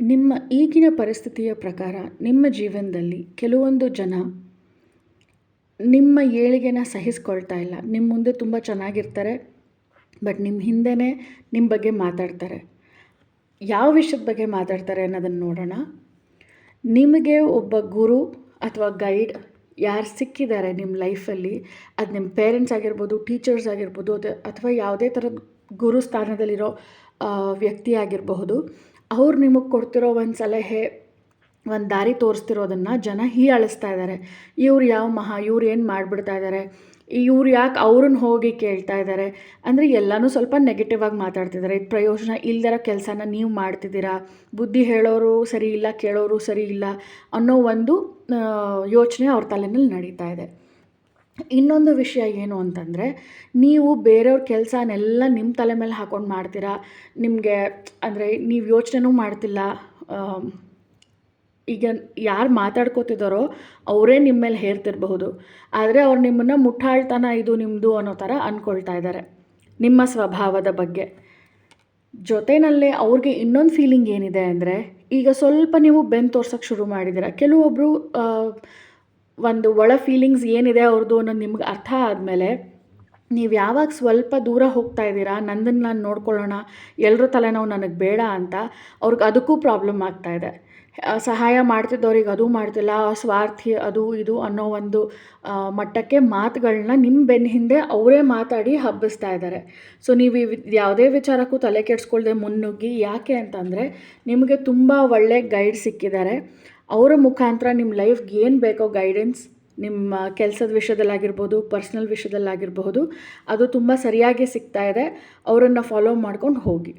ನಿಮ್ಮ ಈಗಿನ ಪರಿಸ್ಥಿತಿಯ ಪ್ರಕಾರ ನಿಮ್ಮ ಜೀವನದಲ್ಲಿ ಕೆಲವೊಂದು ಜನ ನಿಮ್ಮ ಏಳಿಗೆನ ಸಹಿಸ್ಕೊಳ್ತಾ ಇಲ್ಲ. ನಿಮ್ಮ ಮುಂದೆ ತುಂಬ ಚೆನ್ನಾಗಿರ್ತಾರೆ, ಬಟ್ ನಿಮ್ಮ ಹಿಂದೆಯೇ ನಿಮ್ಮ ಬಗ್ಗೆ ಮಾತಾಡ್ತಾರೆ. ಯಾವ ವಿಷಯದ ಬಗ್ಗೆ ಮಾತಾಡ್ತಾರೆ ಅನ್ನೋದನ್ನು ನೋಡೋಣ. ನಿಮಗೆ ಒಬ್ಬ ಗುರು ಅಥವಾ ಗೈಡ್ ಯಾರು ಸಿಕ್ಕಿದ್ದಾರೆ ನಿಮ್ಮ ಲೈಫಲ್ಲಿ, ಅದು ನಿಮ್ಮ ಪೇರೆಂಟ್ಸ್ ಆಗಿರ್ಬೋದು, ಟೀಚರ್ಸ್ ಆಗಿರ್ಬೋದು ಅಥವಾ ಯಾವುದೇ ಥರದ ಗುರು ಸ್ಥಾನದಲ್ಲಿರೋ ವ್ಯಕ್ತಿ ಆಗಿರಬಹುದು ಅವ್ರು ನಿಮಗೆ ಕೊಡ್ತಿರೋ ಒಂದು ಸಲಹೆ, ಒಂದು ದಾರಿ ತೋರಿಸ್ತಿರೋದನ್ನು ಜನ ಹೀಯಾಳಿಸ್ತಾ ಇದ್ದಾರೆ ಇವ್ರು ಯಾವ ಮಹಾ, ಇವ್ರು ಏನು ಮಾಡಿಬಿಡ್ತಾ ಇದ್ದಾರೆ ಇವ್ರು ಯಾಕೆ ಅವ್ರನ್ನ ಹೋಗಿ ಕೇಳ್ತಾ ಇದ್ದಾರೆ ಅಂದರೆ ಎಲ್ಲನೂ ಸ್ವಲ್ಪ ನೆಗೆಟಿವ್ ಆಗಿ ಮಾತಾಡ್ತಿದ್ದಾರೆ ಇದು ಪ್ರಯೋಜನ ಇಲ್ದಿರೋ ಕೆಲಸನ ನೀವು ಮಾಡ್ತಿದ್ದೀರಾ? ಬುದ್ಧಿ ಹೇಳೋರು ಸರಿ ಇಲ್ಲ, ಕೇಳೋರು ಸರಿ ಇಲ್ಲ ಅನ್ನೋ ಒಂದು ಯೋಚನೆ ಅವ್ರ ತಲೆನಲ್ಲಿ ನಡೀತಾ ಇದೆ. ಇನ್ನೊಂದು ವಿಷಯ ಏನು ಅಂತಂದರೆ, ನೀವು ಬೇರೆಯವ್ರ ಕೆಲಸನೆಲ್ಲ ನಿಮ್ಮ ತಲೆ ಮೇಲೆ ಹಾಕೊಂಡು ಮಾಡ್ತೀರಾ? ನಿಮಗೆ, ಅಂದರೆ ನೀವು ಯೋಚನೆನೂ ಮಾಡ್ತಿಲ್ಲ ಈಗ ಯಾರು ಮಾತಾಡ್ಕೋತಿದ್ದಾರೋ ಅವರೇ ನಿಮ್ಮ ಮೇಲೆ ಹೇರ್ತಿರಬಹುದು. ಆದರೆ ಅವ್ರು ನಿಮ್ಮನ್ನು ಮುಟ್ಟಾಳ್ತನ ಇದು ನಿಮ್ಮದು ಅನ್ನೋ ಥರ ಅಂದ್ಕೊಳ್ತಾ ಇದ್ದಾರೆ ನಿಮ್ಮ ಸ್ವಭಾವದ ಬಗ್ಗೆ. ಜೊತೆಯಲ್ಲೇ ಅವ್ರಿಗೆ ಇನ್ನೊಂದು ಫೀಲಿಂಗ್ ಏನಿದೆ ಅಂದರೆ, ಈಗ ಸ್ವಲ್ಪ ನೀವು ಬೆನ್ ತೋರ್ಸೋಕ್ಕೆ ಶುರು ಮಾಡಿದ್ದೀರ ಕೆಲವೊಬ್ಬರು ಒಂದು ಒಳ ಫೀಲಿಂಗ್ಸ್ ಏನಿದೆ ಅವ್ರದ್ದು ಅನ್ನೋದು ನಿಮ್ಗೆ ಅರ್ಥ ಆದಮೇಲೆ ನೀವು ಯಾವಾಗ ಸ್ವಲ್ಪ ದೂರ ಹೋಗ್ತಾ ಇದ್ದೀರಾ ನಂದನ್ನು ನಾನು ನೋಡ್ಕೊಳ್ಳೋಣ ಎಲ್ಲರ ತಲೆನೋವು ನನಗೆ ಬೇಡ ಅಂತ ಅವ್ರಿಗೆ ಅದಕ್ಕೂ ಪ್ರಾಬ್ಲಮ್ ಆಗ್ತಾ ಇದೆ. ಸಹಾಯ ಮಾಡ್ತಿದ್ದವ್ರಿಗೆ ಅದು ಮಾಡ್ತಿಲ್ಲ ಸ್ವಾರ್ಥಿ ಅದು ಇದು ಅನ್ನೋ ಒಂದು ಮಟ್ಟಕ್ಕೆ ಮಾತುಗಳನ್ನ ನಿಮ್ಮ ಬೆನ್ನ ಹಿಂದೆ ಅವರೇ ಮಾತಾಡಿ ಹಬ್ಬಿಸ್ತಾ ಇದ್ದಾರೆ ಸೊ, ನೀವು ಯಾವುದೇ ವಿಚಾರಕ್ಕೂ ತಲೆ ಕೆಡಿಸ್ಕೊಳ್ದೆ ಮುನ್ನುಗ್ಗಿ, ಯಾಕೆ ಅಂತಂದರೆ ನಿಮಗೆ ತುಂಬ ಒಳ್ಳೆ ಗೈಡ್ ಸಿಕ್ಕಿದ್ದಾರೆ ಅವರ ಮುಖಾಂತರ ನಿಮ್ಮ ಲೈಫ್ಗೆ ಏನು ಬೇಕೋ ಗೈಡೆನ್ಸ್ ನಿಮ್ಮ ಕೆಲಸದ ವಿಷಯದಲ್ಲಾಗಿರ್ಬೋದು ಪರ್ಸ್ನಲ್ ವಿಷಯದಲ್ಲಾಗಿರಬಹುದು ಅದು ತುಂಬ ಸರಿಯಾಗಿ ಸಿಗ್ತಾ ಇದೆ. ಅವರನ್ನು ಫಾಲೋ ಮಾಡ್ಕೊಂಡು ಹೋಗಿ.